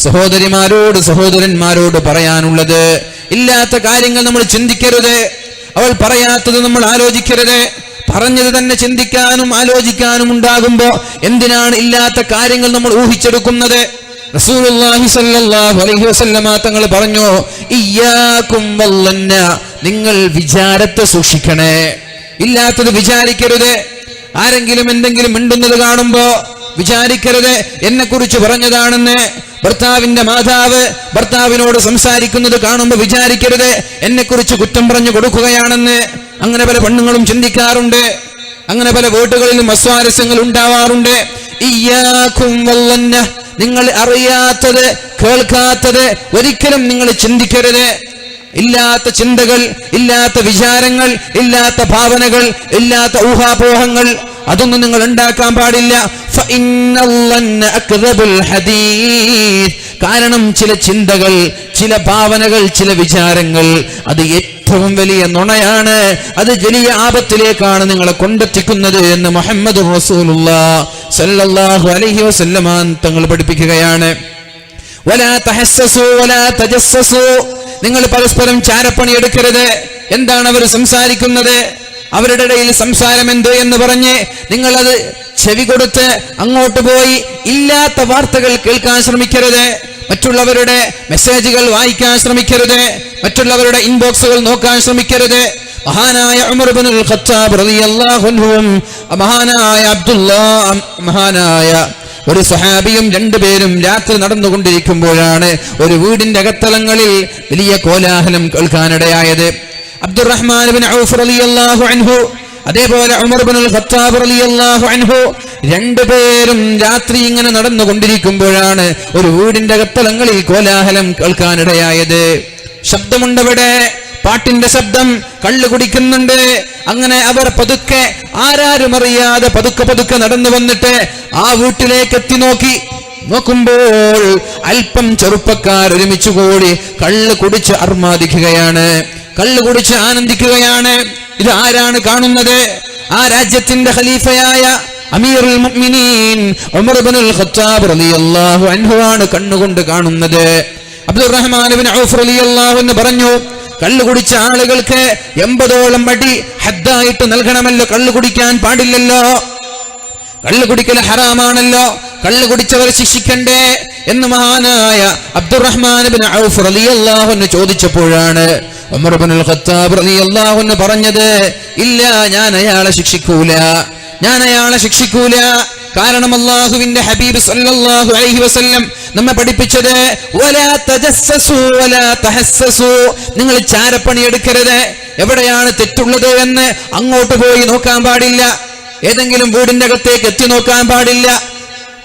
സഹോദരിമാരോട് സഹോദരന്മാരോട് പറയാനുള്ളത് ഇല്ലാത്ത കാര്യങ്ങൾ നമ്മൾ ചിന്തിക്കരുത്. അവൾ പറയാത്തത് നമ്മൾ ആലോചിക്കരുത്. പറഞ്ഞത് തന്നെ ചിന്തിക്കാനും ആലോചിക്കാനും ഉണ്ടാകുമ്പോ എന്തിനാണ് ഇല്ലാത്ത കാര്യങ്ങൾ നമ്മൾ ഊഹിച്ചെടുക്കുന്നത്? റസൂലുള്ളാഹി അലൈഹി തങ്ങൾ പറഞ്ഞു ഇയ്യാകും വല്ലന്ന നിങ്ങൾ വിചാരത്തെ സൂക്ഷിക്കണേ. ഇല്ലാത്തത് വിചാരിക്കരുത്. ആരെങ്കിലും എന്തെങ്കിലും മിണ്ടുന്നത് കാണുമ്പോ വിചാരിക്കരുത്. എന്നെ കുറിച്ച് പറഞ്ഞതാണെന്ന് ഭർത്താവിന്റെ മാതാവ് ഭർത്താവിനോട് സംസാരിക്കുന്നത് കാണുമ്പോൾ വിചാരിക്കരുത്. എന്നെ കുറിച്ച് കുറ്റം പറഞ്ഞു കൊടുക്കുകയാണെന്ന് അങ്ങനെ പല പെണ്ണുങ്ങളും ചിന്തിക്കാറുണ്ട്. അങ്ങനെ പല വീട്ടുകളിലും അസ്വാരസ്യങ്ങൾ ഉണ്ടാവാറുണ്ട്. നിങ്ങൾ അറിയാത്തത് കേൾക്കാത്തത് ഒരിക്കലും നിങ്ങൾ ചിന്തിക്കരുത്. ഇല്ലാത്ത ചിന്തകൾ ഇല്ലാത്ത വിചാരങ്ങൾ ഇല്ലാത്ത ഭാവനകൾ ഇല്ലാത്ത ഊഹാപോഹങ്ങൾ അതൊന്നും നിങ്ങൾ ഉണ്ടാക്കാൻ പാടില്ല. കാരണം ചില ചിന്തകൾ ചില ഭാവനകൾ ചില വിചാരങ്ങൾ അത് ഏറ്റവും വലിയ നുണയാണ്. അത് വലിയ ആപത്തിലേക്കാണ് നിങ്ങളെ കൊണ്ടെത്തിക്കുന്നത് എന്ന് മുഹമ്മദ് റസൂലുള്ള സല്ലല്ലാഹു അലൈഹി തങ്ങൾ പഠിപ്പിക്കുകയാണ്. നിങ്ങൾ പരസ്പരം ചാരപ്പണി എടുക്കരുത്. എന്താണ് അവർ സംസാരിക്കുന്നത്? അവരുടെ ഇടയിൽ സംസാരം എന്ത് എന്ന് പറഞ്ഞ് നിങ്ങളത് ചെവി കൊടുത്ത് അങ്ങോട്ട് പോയി ഇല്ലാത്ത വാർത്തകൾ കേൾക്കാൻ ശ്രമിക്കരുത്. മറ്റുള്ളവരുടെ മെസ്സേജുകൾ വായിക്കാൻ ശ്രമിക്കരുത്. മറ്റുള്ളവരുടെ ഇൻബോക്സുകൾ നോക്കാൻ ശ്രമിക്കരുത്. മഹാനായ ഖത്താബ് മഹാനായ അബ്ദുല്ലാ മഹാനായ ഒരു സഹാബിയും രണ്ടുപേരും രാത്രി നടന്നുകൊണ്ടിരിക്കുമ്പോഴാണ് ഒരു വീടിന്റെ അകത്തലങ്ങളിൽ വലിയ കോലാഹലം കേൾക്കാനിടയായത്. അബ്ദുറഹ്മാൻ ഔഫ് റളിയല്ലാഹു അൻഹു അതേപോലെ ഉമർ ഖത്താബ് റളിയല്ലാഹു അൻഹു രണ്ടുപേരും രാത്രി ഇങ്ങനെ നടന്നുകൊണ്ടിരിക്കുമ്പോഴാണ് ഒരു വീടിന്റെ കത്തലങ്ങളിൽ കോലാഹലം കേൾക്കാനിടയായത്. ശബ്ദമുണ്ടവിടെ പാട്ടിന്റെ ശബ്ദം കള്ളു കുടിക്കുന്നുണ്ട് അങ്ങനെ അവർ പതുക്കെ ആരാരും അറിയാതെ പതുക്കെ പതുക്കെ നടന്നു വന്നിട്ട് ആ വീട്ടിലേക്ക് എത്തി നോക്കി. നോക്കുമ്പോൾ അല്പം ചെറുപ്പക്കാർ ഒരുമിച്ചു കൂടി കള്ള് കുടിച്ച് അർമാദിക്കുകയാണ്. കള്ള് കുടിച്ച് ആനന്ദിക്കുകയാണ്. ഇത് ആരാണ് കാണുന്നത്? ആ രാജ്യത്തിന്റെ ഖലീഫയായ അമീറുൽ മുഅ്മിനീൻ ഉമർ ഇബ്നുൽ ഖത്താബ് റളിയല്ലാഹു അൻഹു ആണ് കണ്ണുകൊണ്ട് കാണുന്നത്. അബ്ദുറഹ്മാൻ ഇബ്നു ഔഫ് റളിയല്ലാഹു അൻഹു പറഞ്ഞു കള്ളു കുടിച്ച ആളുകൾക്ക് എൺപതോളം അടി ഹദ്ദായിട്ട് നൽകണമല്ലോ. കള്ളു കുടിക്കാൻ പാടില്ലല്ലോ. കള്ളു കുടിക്കൽ ഹറാമാണല്ലോ. കള്ളു കുടിച്ചവർ ശിക്ഷിക്കണ്ടേ? എന്ന് മഹാനായ അബ്ദുറഹ്മാൻ ഔഫ് റളിയല്ലാഹു ചോദിച്ചപ്പോഴാണ് പറഞ്ഞത് ഇല്ല ഞാൻ അയാളെ ശിക്ഷിക്കൂല. ഞാൻ അയാളെ ശിക്ഷിക്കൂല. കാരണം അള്ളാഹുവിന്റെ ഹബീബ് സല്ലല്ലാഹു അലൈഹി വസല്ലം നമ്മെ പഠിപ്പിച്ചത് വലാ വലാ നിങ്ങൾ ചാരപ്പണി എടുക്കരുത്. എവിടെയാണ് തെറ്റുള്ളത് എന്ന് അങ്ങോട്ട് പോയി നോക്കാൻ പാടില്ല. ഏതെങ്കിലും വീടിന്റെ അകത്തേക്ക് എത്തി നോക്കാൻ പാടില്ല.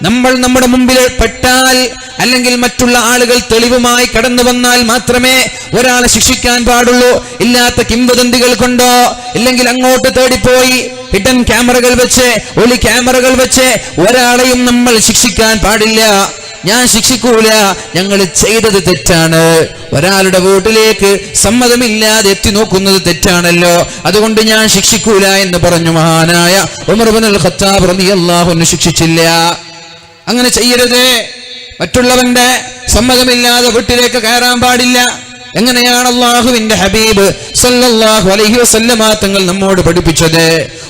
നമ്മൾ നമ്മുടെ മുമ്പിൽ പെട്ടാൽ അല്ലെങ്കിൽ മറ്റുള്ള ആളുകൾ തെളിവുമായി കടന്നു വന്നാൽ മാത്രമേ ഒരാളെ ശിക്ഷിക്കാൻ പാടുള്ളൂ. ഇല്ലാത്ത കിംവദന്തികൾ കൊണ്ടോ ഇല്ലെങ്കിൽ അങ്ങോട്ട് തേടിപ്പോയി ഹിഡൻ ക്യാമറകൾ വെച്ച് ഒളി ക്യാമറകൾ വെച്ച് ഒരാളെയും നമ്മൾ ശിക്ഷിക്കാൻ പാടില്ല. ഞാൻ ശിക്ഷിക്കൂല ഞങ്ങൾ ചെയ്തത് തെറ്റാണ്. ഒരാളുടെ വീട്ടിലേക്ക് സമ്മതമില്ലാതെ എത്തി നോക്കുന്നത് തെറ്റാണല്ലോ. അതുകൊണ്ട് ഞാൻ ശിക്ഷിക്കൂല എന്ന് പറഞ്ഞു മഹാനായ ഉമർ അൽ ഖത്താബ് റളിയല്ലാഹു അൻഹു ശിക്ഷിച്ചില്ല. അങ്ങനെ ചെയ്യരുത്. മറ്റുള്ളവന്റെ സമ്മതമില്ലാതെ വീട്ടിലേക്ക് കയറാൻ പാടില്ല. എങ്ങനെയാണ് അള്ളാഹുവിന്റെ ഹബീബ് സല്ലല്ലാഹു അലൈഹി വസല്ലമ തങ്ങൾ നമ്മോട് പഠിപ്പിച്ചത്?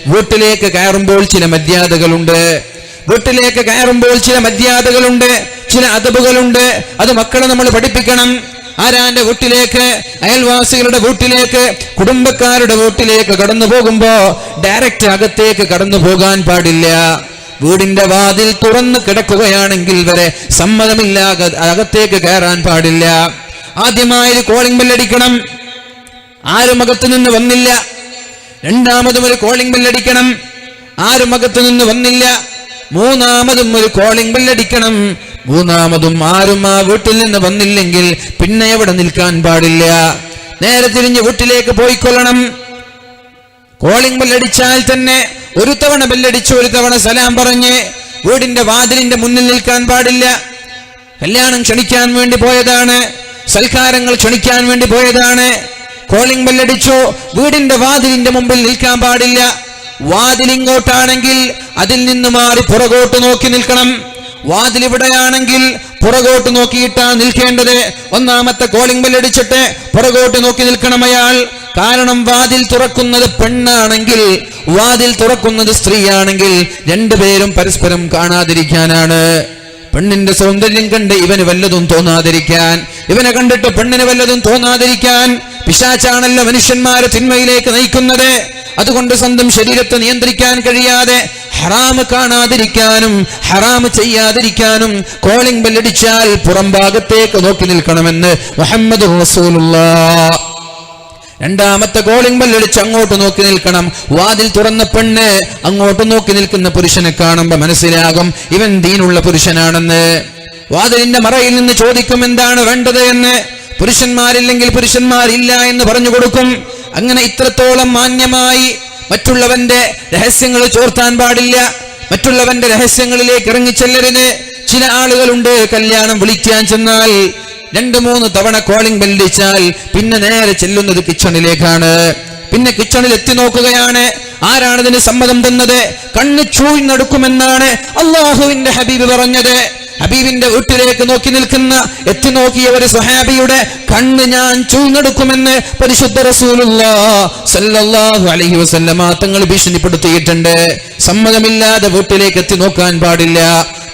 വീട്ടിലേക്ക് കയറുമ്പോൾ ചില മര്യാദകളുണ്ട്. വീട്ടിലേക്ക് കയറുമ്പോൾ ചില മര്യാദകളുണ്ട് ചില അതബുകളുണ്ട് അത് മക്കളെ നമ്മൾ പഠിപ്പിക്കണം. ആരാന്റെ വീട്ടിലേക്ക്? അയൽവാസികളുടെ വീട്ടിലേക്ക്? കുടുംബക്കാരുടെ വീട്ടിലേക്ക് കടന്നു പോകുമ്പോ ഡയറക്റ്റ് അകത്തേക്ക് കടന്നു പോകാൻ പാടില്ല. വീടിന്റെ വാതിൽ തുറന്നു കിടക്കുകയാണെങ്കിൽ വരെ സമ്മതമില്ലാതെ അകത്തേക്ക് കയറാൻ പാടില്ല. ആദ്യമായി ഒരു കോളിംഗ് ബെല്ലടിക്കണം ആരും അകത്തു നിന്ന് വന്നില്ല. രണ്ടാമതും ഒരു കോളിംഗ് ബെല്ലടിക്കണം ആരും അകത്തു നിന്ന് വന്നില്ല. മൂന്നാമതും ഒരു കോളിംഗ് ബെല്ലടിക്കണം മൂന്നാമതും ആരും ആ വീട്ടിൽ നിന്ന് വന്നില്ലെങ്കിൽ പിന്നെ എവിടെ നിൽക്കാൻ പാടില്ല. നേരെ തിരിഞ്ഞ് വീട്ടിലേക്ക് പോയിക്കൊള്ളണം. കോളിംഗ് ബെല്ലടിച്ചാൽ തന്നെ ഒരു തവണ ബെല്ലടിച്ച് ഒരു തവണ സലാം പറഞ്ഞ് വീടിന്റെ വാതിലിന്റെ മുന്നിൽ നിൽക്കാൻ പാടില്ല. കല്യാണം ക്ഷണിക്കാൻ വേണ്ടി പോയതാണ്. സൽക്കാരങ്ങൾ ക്ഷണിക്കാൻ വേണ്ടി പോയതാണ്. കോളിംഗ് ബെല്ലടിച്ചു വീടിന്റെ വാതിലിന്റെ മുമ്പിൽ നിൽക്കാൻ പാടില്ല. വാതിലിങ്ങോട്ടാണെങ്കിൽ അതിൽ നിന്ന് മാറി പുറകോട്ട് നോക്കി നിൽക്കണം. വാതിൽ ഇവിടെയാണെങ്കിൽ പുറകോട്ട് നോക്കിയിട്ടാ നിൽക്കേണ്ടത്. ഒന്നാമത്തെ കോളിംഗ് ബെല്ലടിച്ചിട്ട് പുറകോട്ട് നോക്കി നിൽക്കണം അയാൾ. കാരണം വാതിൽ തുറക്കുന്നത് പെണ്ണാണെങ്കിൽ വാതിൽ തുറക്കുന്നത് സ്ത്രീയാണെങ്കിൽ രണ്ടുപേരും പരസ്പരം കാണാതിരിക്കാനാണ്. പെണ്ണിന്റെ സൗന്ദര്യം കണ്ട് ഇവന് വല്ലതും തോന്നാതിരിക്കാൻ ഇവനെ കണ്ടിട്ട് പെണ്ണിന് വല്ലതും തോന്നാതിരിക്കാൻ പിശാച്ചാണല്ലോ മനുഷ്യന്മാരെ തിന്മയിലേക്ക് നയിക്കുന്നത്. അതുകൊണ്ട് സ്വന്തം ശരീരത്തെ നിയന്ത്രിക്കാൻ കഴിയാതെ ഹറാമ് കാണാതിരിക്കാനും ഹറാമ് ചെയ്യാതിരിക്കാനും കോളിംഗ് ബെല്ലടിച്ചാൽ പുറം ഭാഗത്തേക്ക് നോക്കി നിൽക്കണമെന്ന് മുഹമ്മദ് റസൂലുള്ള. രണ്ടാമത്തെ കോളിംഗ് ബെല്ലടിച്ച് അങ്ങോട്ട് നോക്കി നിൽക്കണം. വാതിൽ തുറന്ന പെണ്ണ് അങ്ങോട്ട് നോക്കി നിൽക്കുന്ന പുരുഷനെ കാണുമ്പോ മനസ്സിലാകും ഇവൻ ദീനുള്ള പുരുഷനാണെന്ന്. വാതിലിന്റെ മറയിൽ നിന്ന് ചോദിക്കും എന്താണ് വേണ്ടത് എന്ന്. പുരുഷന്മാരില്ലെങ്കിൽ പുരുഷന്മാരില്ല എന്ന് പറഞ്ഞു കൊടുക്കും. അങ്ങനെ ഇത്രത്തോളം മാന്യമായി മറ്റുള്ളവന്റെ രഹസ്യങ്ങൾ ചോർത്താൻ പാടില്ല. മറ്റുള്ളവന്റെ രഹസ്യങ്ങളിലേക്ക് ഇറങ്ങിച്ചെല്ലരുത്. ചില ആളുകളുണ്ട് കല്യാണം വിളിക്കാൻ ചെന്നാൽ രണ്ട് മൂന്ന് തവണ കോളിംഗ് ബെല്ലടിച്ചാൽ പിന്നെ നേരെ ചെല്ലുന്നത് കിച്ചണിലേക്കാണ് പിന്നെ കിച്ചണിൽ എത്തി നോക്കുകയാണ്. ആരാണ് ഇതിന് സമ്മതം തന്നത്? കണ്ണ് ചൂഴ്ന്നെടുക്കുമെന്നാണ് അള്ളാഹുവിന്റെ ഹബീബ് പറഞ്ഞത്. ഹബീബിന്റെ വീട്ടിലേക്ക് നോക്കി നിൽക്കുന്ന എത്തി നോക്കിയ ഒരു സഹാബിയുടെ കണ്ണ് ഞാൻ ചൂഴ്ന്നെടുക്കുമെന്ന് പരിശുദ്ധ റസൂലുള്ള തങ്ങൾ ഭീഷണിപ്പെടുത്തിയിട്ടുണ്ട്. സമ്മതമില്ലാതെ വീട്ടിലേക്ക് എത്തി നോക്കാൻ പാടില്ല.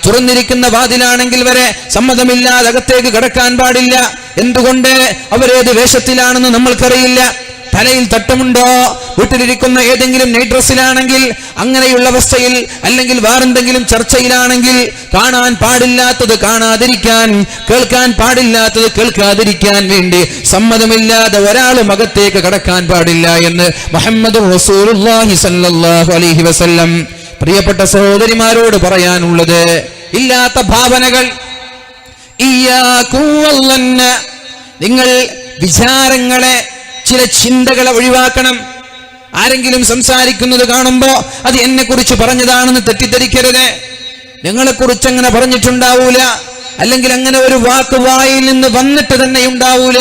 തുറന്നിരിക്കുന്ന വാതിലാണെങ്കിൽ വരെ സമ്മതമില്ലാതെ അകത്തേക്ക് കിടക്കാൻ പാടില്ല. എന്തുകൊണ്ട്? അവരേത് വേഷത്തിലാണെന്ന് നമ്മൾക്കറിയില്ല. തലയിൽ തട്ടമുണ്ടോ? വീട്ടിലിരിക്കുന്ന ഏതെങ്കിലും നൈറ്റ് ഡ്രസ്സിലാണെങ്കിൽ അങ്ങനെയുള്ള അവസ്ഥയിൽ അല്ലെങ്കിൽ വേറെന്തെങ്കിലും ചർച്ചയിലാണെങ്കിൽ കാണാൻ പാടില്ലാത്തത് കാണാതിരിക്കാൻ കേൾക്കാൻ പാടില്ലാത്തത് കേൾക്കാതിരിക്കാൻ വേണ്ടി സമ്മതമില്ലാതെ ഒരാളും അകത്തേക്ക് കടക്കാൻ പാടില്ല എന്ന് മുഹമ്മദ് റസൂലുള്ളാഹി സല്ലല്ലാഹു അലൈഹി വസല്ലം പ്രിയപ്പെട്ട സഹോദരിമാരോട് പറയാനുള്ളത് ഇല്ലാത്ത ഭാവനകൾ. നിങ്ങൾ വിചാരങ്ങളെ ചില ചിന്തകളെ ഒഴിവാക്കണം. ആരെങ്കിലും സംസാരിക്കുന്നത് കാണുമ്പോ അത് എന്നെ കുറിച്ച് പറഞ്ഞതാണെന്ന് തെറ്റിദ്ധരിക്കരുത്. കുറിച്ച് അങ്ങനെ പറഞ്ഞിട്ടുണ്ടാവൂല. അല്ലെങ്കിൽ അങ്ങനെ ഒരു വാക്ക് വായിൽ നിന്ന് വന്നിട്ട് തന്നെ ഉണ്ടാവൂല.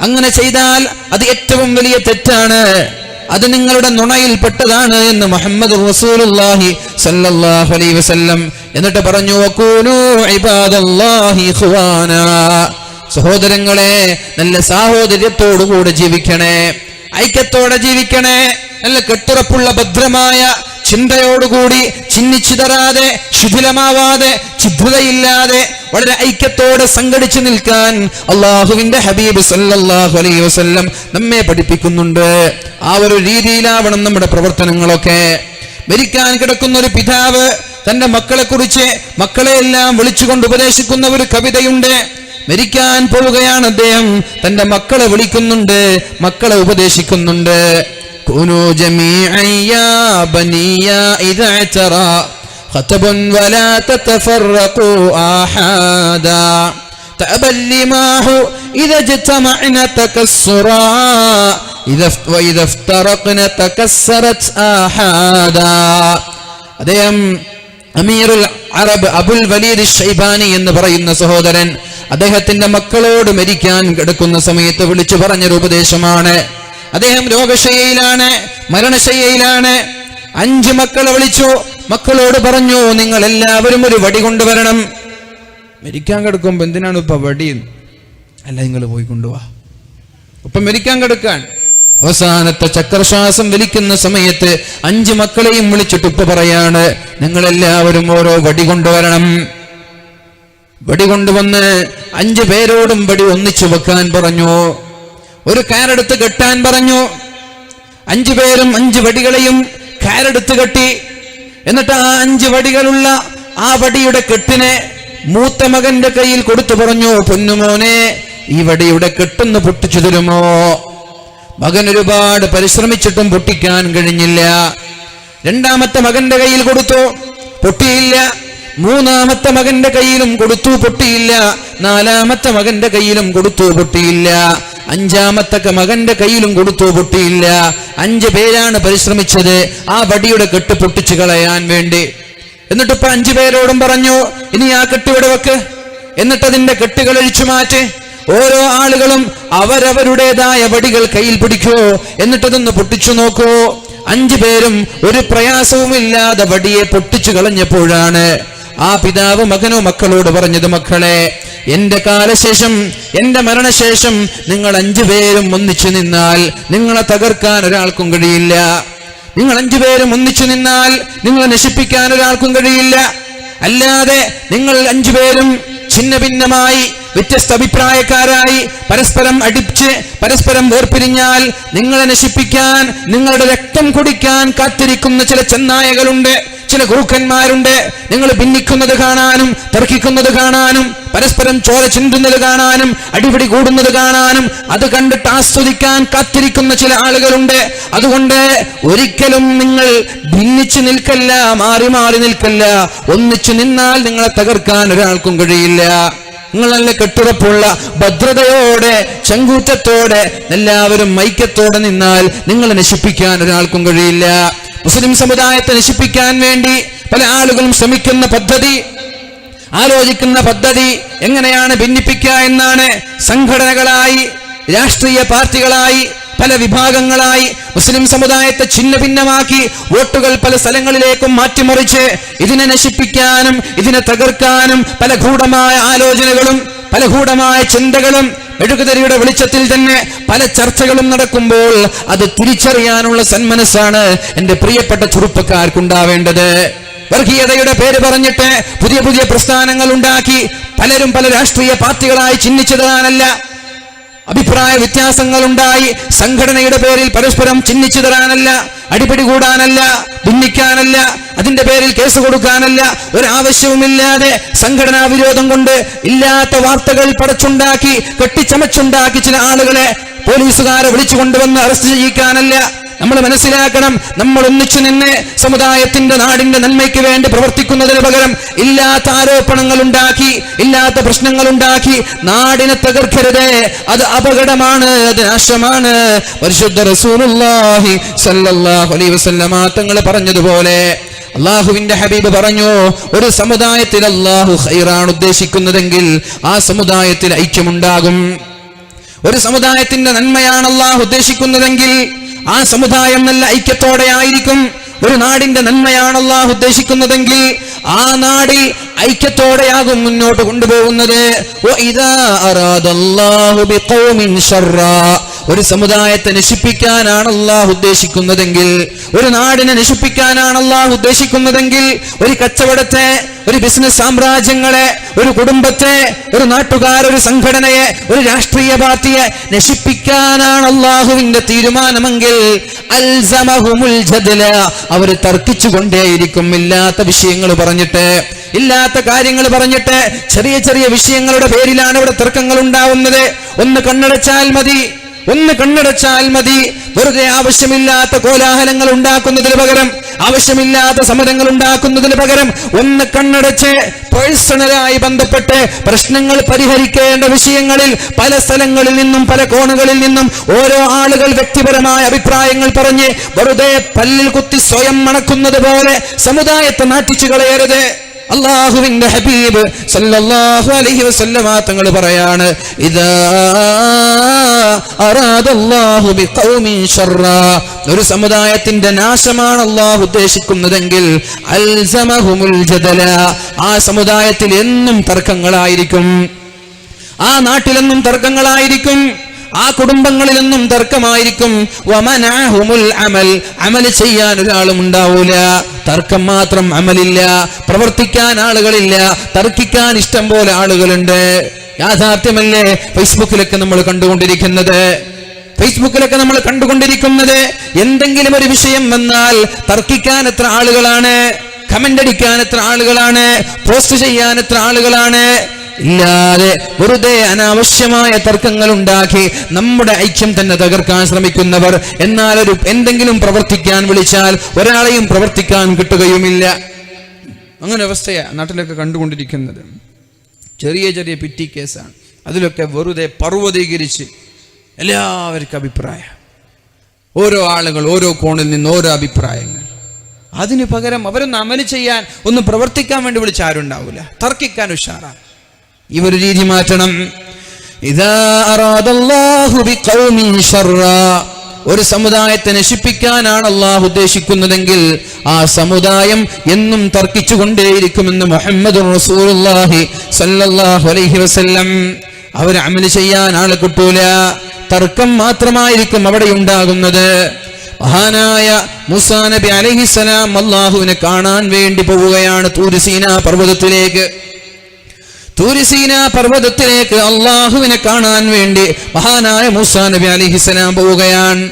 അങ്ങനെ ചെയ്താൽ അത് ഏറ്റവും വലിയ തെറ്റാണ്. അത് നിങ്ങളുടെ നുണയിൽപ്പെട്ടതാണ് എന്ന് മുഹമ്മദ് റസൂലുള്ളാഹി സല്ലല്ലാഹു അലൈഹി വസല്ലം എന്നിട്ട് പറഞ്ഞു വഖൂലു ഇബാദല്ലാഹി ഇഖ്വാനാ. സഹോദരങ്ങളെ നല്ല സാഹോദര്യത്തോടു കൂടെ ജീവിക്കണേ ഐക്യത്തോടെ ജീവിക്കണേ നല്ല കെട്ടുറപ്പുള്ള ഭദ്രമായ ചിന്തയോടുകൂടി ചിന്നിച്ചിതറാതെ ശിഥിലമാവാതെ ഛിദ്രതയില്ലാതെ വളരെ ഐക്യത്തോടെ സംഘടിച്ചു നിൽക്കാൻ അള്ളാഹുവിന്റെ ഹബീബ് സല്ലാഹു അലൈ വസ്ല്ലം നമ്മെ പഠിപ്പിക്കുന്നുണ്ട്. ആ ഒരു രീതിയിലാവണം നമ്മുടെ പ്രവർത്തനങ്ങളൊക്കെ. മരിക്കാൻ കിടക്കുന്ന ഒരു പിതാവ് തന്റെ മക്കളെ കുറിച്ച് മക്കളെ എല്ലാം വിളിച്ചുകൊണ്ട് ഉപദേശിക്കുന്ന ഒരു കവിതയുണ്ട്. മരിക്കാൻ പോവുകയാണ് അദ്ദേഹം. തന്റെ മക്കളെ വിളിക്കുന്നുണ്ട്. മക്കളെ ഉപദേശിക്കുന്നുണ്ട്. കുനു ബനിയ ഇദഅതറ خطب ولا تتفرقوا آحادا تأبى اللماح إذا اجتمعنا تكسرا إذا وإذا افترقنا تكسرت آحادا അദ്ദേഹം അമീറുൽ അറബ് അബുൽ വലീദ് ഷൈബാനി എന്ന് പറയുന്ന സഹോദരൻ അദ്ദേഹത്തിന്റെ മക്കളോട് മരിക്കാൻ കിടക്കുന്ന സമയത്ത് വിളിച്ചു പറഞ്ഞൊരു ഉപദേശമാണ് അദ്ദേഹം രോഗശയ്യയിലാണ് മരണശയ്യയിലാണ് അഞ്ച് മക്കളെ വിളിച്ചു മക്കളോട് പറഞ്ഞു നിങ്ങൾ എല്ലാവരും ഒരു വടി കൊണ്ടുവരണം. മരിക്കാൻ കിടക്കുമ്പോ എന്തിനാണ് ഇപ്പൊ വടി? അല്ല നിങ്ങൾ പോയി കൊണ്ടുപോവാ ഇപ്പൊ മരിക്കാൻ കിടക്കാൻ. അവസാനത്തെ ചക്രശ്വാസം വലിക്കുന്ന സമയത്ത് അഞ്ച് മക്കളെയും വിളിച്ചിട്ട് ഉപ്പ പറയാണ് നിങ്ങൾ എല്ലാവരും ഓരോ വടി കൊണ്ടുവരണം. വടി കൊണ്ടുവന്ന് അഞ്ചു പേരോടും വടി ഒന്നിച്ചു വെക്കാൻ പറഞ്ഞു. ഒരു കാരെടുത്ത് കെട്ടാൻ പറഞ്ഞു. അഞ്ചു പേരും അഞ്ച് വടികളെയും കാരെടുത്ത് കെട്ടി എന്നിട്ട് ആ അഞ്ച് വടികളുള്ള ആ വടിയുടെ കെട്ടിനെ മൂത്ത മകന്റെ കയ്യിൽ കൊടുത്തു പറഞ്ഞു പൊന്നുമോനെ ഈ വടിയുടെ കെട്ടൊന്ന് പൊട്ടിച്ചു തരുമോ? മകൻ ഒരുപാട് പരിശ്രമിച്ചിട്ടും പൊട്ടിക്കാൻ കഴിഞ്ഞില്ല. രണ്ടാമത്തെ മകന്റെ കയ്യിൽ കൊടുത്തു പൊട്ടിയില്ല. മൂന്നാമത്തെ മകന്റെ കയ്യിലും കൊടുത്തു പൊട്ടിയില്ല. നാലാമത്തെ മകന്റെ കയ്യിലും കൊടുത്തു പൊട്ടിയില്ല. അഞ്ചാമത്തെ മകന്റെ കയ്യിലും കൊടുത്തു പൊട്ടിയില്ല. അഞ്ച് പേരാണ് പരിശ്രമിച്ചത്. ആ വടിയുടെ കെട്ട് പൊട്ടിച്ചു കളയാൻ വേണ്ടി. എന്നിട്ട് ഇപ്പൊ അഞ്ചു പേരോടും പറഞ്ഞു ഇനി ആ കെട്ടിവിടെ വെക്ക്. എന്നിട്ട് അതിന്റെ കെട്ടുകൾ അഴിച്ചു മാറ്റി. ഓരോ ആളുകളും അവരവരുടേതായ വടികൾ കയ്യിൽ പിടിക്കൂ. എന്നിട്ടതൊന്ന് പൊട്ടിച്ചു നോക്കൂ. അഞ്ചു പേരും ഒരു പ്രയാസവുമില്ലാതെ വടിയെ പൊട്ടിച്ചു കളഞ്ഞപ്പോഴാണ് ആ പിതാവ് മകനോ മക്കളോട് പറഞ്ഞത് മക്കളെ എന്റെ കാലശേഷം എന്റെ മരണശേഷം നിങ്ങൾ അഞ്ചുപേരും ഒന്നിച്ചു നിന്നാൽ നിങ്ങളെ തകർക്കാൻ ഒരാൾക്കും കഴിയില്ല. നിങ്ങൾ അഞ്ചുപേരും ഒന്നിച്ചു നിന്നാൽ നിങ്ങളെ നശിപ്പിക്കാൻ ഒരാൾക്കും കഴിയില്ല. അല്ലാതെ നിങ്ങൾ അഞ്ചുപേരും ഛിന്ന ഭിന്നമായി വ്യത്യസ്ത അഭിപ്രായക്കാരായി പരസ്പരം അടിച്ച് പരസ്പരം വേർപിരിഞ്ഞാൽ നിങ്ങളെ നശിപ്പിക്കാൻ നിങ്ങളുടെ രക്തം കുടിക്കാൻ കാത്തിരിക്കുന്ന ചില ചെന്നായകളുണ്ട്. ചില ഗുരുക്കന്മാരുണ്ട്. നിങ്ങൾ ഭിന്നിക്കുന്നത് കാണാനും തർക്കിക്കുന്നത് കാണാനും പരസ്പരം ചോര ചിന്തുന്നത് കാണാനും അടിപിടി കൂടുന്നത് കാണാനും അത് കണ്ടിട്ട് ആസ്വദിക്കാൻ കാത്തിരിക്കുന്ന ചില ആളുകളുണ്ട്. അതുകൊണ്ട് ഒരിക്കലും നിങ്ങൾ ഭിന്നിച്ചു നിൽക്കല്ല മാറി മാറി നിൽക്കല്ല. ഒന്നിച്ചു നിന്നാൽ നിങ്ങളെ തകർക്കാൻ ഒരാൾക്കും കഴിയില്ല. നിങ്ങൾ നല്ല കെട്ടുറപ്പുള്ള ഭദ്രതയോടെ ചെങ്കൂറ്റത്തോടെ എല്ലാവരും മൈക്കത്തോടെ നിന്നാൽ നിങ്ങളെ നശിപ്പിക്കാൻ ഒരാൾക്കും കഴിയില്ല. മുസ്ലിം സമുദായത്തെ നശിപ്പിക്കാൻ വേണ്ടി പല ആളുകളും ശ്രമിക്കുന്ന പദ്ധതി ആലോചിക്കുന്ന പദ്ധതി എങ്ങനെയാണ് ഭിന്നിപ്പിക്കുക എന്നാണ് സംഘടനകളായി രാഷ്ട്രീയ പാർട്ടികളായി പല വിഭാഗങ്ങളായി മുസ്ലിം സമുദായത്തെ ഛിന്ന ഭിന്നമാക്കി വോട്ടുകൾ പല സ്ഥലങ്ങളിലേക്കും മാറ്റിമറിച്ച് ഇതിനെ നശിപ്പിക്കാനും ഇതിനെ തകർക്കാനും പല ഗൂഢമായ ആലോചനകളും പല ഗൂഢമായ ചിന്തകളും മെഴുകുതിരിയുടെ വെളിച്ചത്തിൽ തന്നെ പല ചർച്ചകളും നടക്കുമ്പോൾ അത് തിരിച്ചറിയാനുള്ള സന്മനസ്സാണ് എന്റെ പ്രിയപ്പെട്ട ചെറുപ്പക്കാർക്കുണ്ടാവേണ്ടത് വർഗീയതയുടെ പേര് പറഞ്ഞിട്ട് പുതിയ പുതിയ പ്രസ്ഥാനങ്ങൾ ഉണ്ടാക്കി പലരും പല രാഷ്ട്രീയ പാർട്ടികളായി ചിഹ്നിച്ചതാണല്ല. അഭിപ്രായ വ്യത്യാസങ്ങൾ ഉണ്ടായി സംഘടനയുടെ പേരിൽ പരസ്പരം ചിഹ്നിച്ചു തരാനല്ല അടിപിടി കൂടാനല്ല ഭിന്നിക്കാനല്ല അതിന്റെ പേരിൽ കേസ് കൊടുക്കാനല്ല ഒരാവശ്യവുമില്ലാതെ സംഘടനാ വിരോധം കൊണ്ട് ഇല്ലാത്ത വാർത്തകൾ പടച്ചുണ്ടാക്കി കെട്ടിച്ചമച്ചുണ്ടാക്കി ചില ആളുകളെ പോലീസുകാരെ വിളിച്ചു കൊണ്ടുവന്ന് അറസ്റ്റ് ചെയ്യിക്കാനല്ല. നമ്മൾ മനസ്സിലാക്കണം. നമ്മൾ ഒന്നിച്ചു നിന്ന് സമുദായത്തിന്റെ നാടിന്റെ നന്മയ്ക്ക് വേണ്ടി പ്രവർത്തിക്കുന്നതിന് പകരം ഇല്ലാത്ത ആരോപണങ്ങൾ ഉണ്ടാക്കി ഇല്ലാത്ത പ്രശ്നങ്ങൾ ഉണ്ടാക്കി നാടിനെ തകർക്കരുത്. അത് അപകടമാണ് അത് നാശമാണ്. പരിശുദ്ധ റസൂലുള്ളാഹി അലൈഹി വസല്ലമ തങ്ങൾ പറഞ്ഞതുപോലെ അള്ളാഹുവിന്റെ ഹബീബ് പറഞ്ഞു ഒരു സമുദായത്തിൽ അള്ളാഹു ഹൈറാണ് ഉദ്ദേശിക്കുന്നതെങ്കിൽ ആ സമുദായത്തിൽ ഐക്യമുണ്ടാകും. ഒരു സമുദായത്തിന്റെ നന്മയാണ് അള്ളാഹു ഉദ്ദേശിക്കുന്നതെങ്കിൽ ആ സമുദായം നല്ല ഐക്യത്തോടെ ആയിരിക്കും. ഒരു നാടിന്റെ നന്മയാണ് അള്ളാഹു ഉദ്ദേശിക്കുന്നതെങ്കിൽ ആ നാടിൽ ഐക്യത്തോടെയാകും മുന്നോട്ട് കൊണ്ടുപോകുന്നത്. ഒരു സമുദായത്തെ നശിപ്പിക്കാനാണ് അള്ളാഹു ഉദ്ദേശിക്കുന്നതെങ്കിൽ ഒരു നാടിനെ നശിപ്പിക്കാനാണ് അള്ളാഹു ഉദ്ദേശിക്കുന്നതെങ്കിൽ ഒരു കച്ചവടത്തെ ഒരു ബിസിനസ് സാമ്രാജ്യങ്ങളെ ഒരു കുടുംബത്തെ ഒരു നാട്ടുകാർ ഒരു സംഘടനയെ ഒരു രാഷ്ട്രീയ പാർട്ടിയെ നശിപ്പിക്കാനാണ് അള്ളാഹുവിന്റെ തീരുമാനമെങ്കിൽ അവർ തർക്കിച്ചുകൊണ്ടേയിരിക്കും. ഇല്ലാത്ത വിഷയങ്ങൾ പറഞ്ഞിട്ട് ഇല്ലാത്ത കാര്യങ്ങൾ പറഞ്ഞിട്ട് ചെറിയ ചെറിയ വിഷയങ്ങളുടെ പേരിലാണ് ഇവിടെ തർക്കങ്ങൾ ഉണ്ടാവുന്നത്. ഒന്ന് കണ്ണടച്ചാൽ മതി. ഒന്ന് കണ്ണടച്ചാൽ മതി. വെറുതെ ആവശ്യമില്ലാത്ത കോലാഹലങ്ങൾ ഉണ്ടാക്കുന്നതിന് പകരം ആവശ്യമില്ലാത്ത സമരങ്ങൾ ഉണ്ടാക്കുന്നതിന് പകരം ഒന്ന് കണ്ണടച്ച് പേഴ്സണലായി ബന്ധപ്പെട്ട് പ്രശ്നങ്ങൾ പരിഹരിക്കേണ്ട വിഷയങ്ങളിൽ പല സ്ഥലങ്ങളിൽ നിന്നും പല കോണുകളിൽ നിന്നും ഓരോ ആളുകൾ വ്യക്തിപരമായ അഭിപ്രായങ്ങൾ പറഞ്ഞ് വെറുതെ പല്ലിൽ കുത്തി സ്വയം മണക്കുന്നത് പോലെ സമുദായത്തെ നാട്ടിച്ചു കളയരുത്. അള്ളാഹുവിന്റെ ഹബീബ് സല്ലല്ലാഹു അലൈഹി വസല്ലമ തങ്ങൾ പറയാണ് ശർറാ ഒരു സമുദായത്തിന്റെ നാശമാണ് അള്ളാഹു ഉദ്ദേശിക്കുന്നതെങ്കിൽ അൽസമഹുമുൽ ജദല. ആ സമുദായത്തിൽ എന്നും തർക്കങ്ങളായിരിക്കും. ആ നാട്ടിലെന്നും തർക്കങ്ങളായിരിക്കും. ആ കുടുംബങ്ങളിൽ നിന്നും തർക്കമായിരിക്കും. അമൽ. അമൽ ചെയ്യാൻ ഒരാളും ഉണ്ടാവൂല. തർക്കം മാത്രം അമലില്ല. പ്രവർത്തിക്കാൻ ആളുകളില്ല. തർക്കിക്കാൻ ഇഷ്ടം പോലെ ആളുകളുണ്ട്. യാഥാർത്ഥ്യമല്ലേ ഫേസ്ബുക്കിലൊക്കെ നമ്മൾ കണ്ടുകൊണ്ടിരിക്കുന്നത്? ഫേസ്ബുക്കിലൊക്കെ നമ്മൾ കണ്ടുകൊണ്ടിരിക്കുന്നത് എന്തെങ്കിലും ഒരു വിഷയം വന്നാൽ തർക്കിക്കാൻ എത്ര ആളുകളാണ്? കമന്റ് അടിക്കാൻ എത്ര ആളുകളാണ്? പോസ്റ്റ് ചെയ്യാൻ എത്ര ആളുകളാണ്? ഇല്ലാതെ വെറുതെ അനാവശ്യമായ തർക്കങ്ങൾ ഉണ്ടാക്കി നമ്മുടെ ഐക്യം തന്നെ തകർക്കാൻ ശ്രമിക്കുന്നവർ. എന്നാൽ ഒരു എന്തെങ്കിലും പ്രവർത്തിക്കാൻ വിളിച്ചാൽ ഒരാളെയും പ്രവർത്തിക്കാൻ കിട്ടുകയുമില്ല. അങ്ങനെ അവസ്ഥയാ നാട്ടിലൊക്കെ കണ്ടുകൊണ്ടിരിക്കുന്നത്. ചെറിയ ചെറിയ പിറ്റി കേസാണ്. അതിലൊക്കെ വെറുതെ പർവതീകരിച്ച് എല്ലാവർക്കും അഭിപ്രായം. ഓരോ ആളുകൾ ഓരോ കോണിൽ നിന്ന് ഓരോ അഭിപ്രായങ്ങൾ. അതിനു പകരം അവരൊന്ന് അമൽ ചെയ്യാൻ ഒന്ന് പ്രവർത്തിക്കാൻ വേണ്ടി വിളിച്ച ആരുണ്ടാവില്ല തർക്കിക്കാൻ ഉഷാറാണ്. ഈ ഒരു രീതി മാറ്റണം. ഇതാ ഒരു സമുദായത്തെ നശിപ്പിക്കാനാണ് അള്ളാഹു ഉദ്ദേശിക്കുന്നതെങ്കിൽ ആ സമുദായം എന്നും തർക്കിച്ചുകൊണ്ടേയിരിക്കുമെന്ന് മുഹമ്മദ് റസൂലുള്ളാഹി സല്ലല്ലാഹു അലൈഹി വസല്ലം. അവർ അമൽ ചെയ്യാൻ ആളെ കിട്ടൂല. തർക്കം മാത്രമായിരിക്കും അവിടെ ഉണ്ടാകുന്നത്. മഹാനായ മുസാ നബി അലഹിസലാം അള്ളാഹുവിനെ കാണാൻ വേണ്ടി പോവുകയാണ് തൂരുസീന പർവതത്തിലേക്ക്. തൂരിസീന പർവതത്തിലേക്ക് അള്ളാഹുവിനെ കാണാൻ വേണ്ടി മഹാനായ മൂസാ നബി അലിഹിസലാം പോവുകയാണ്.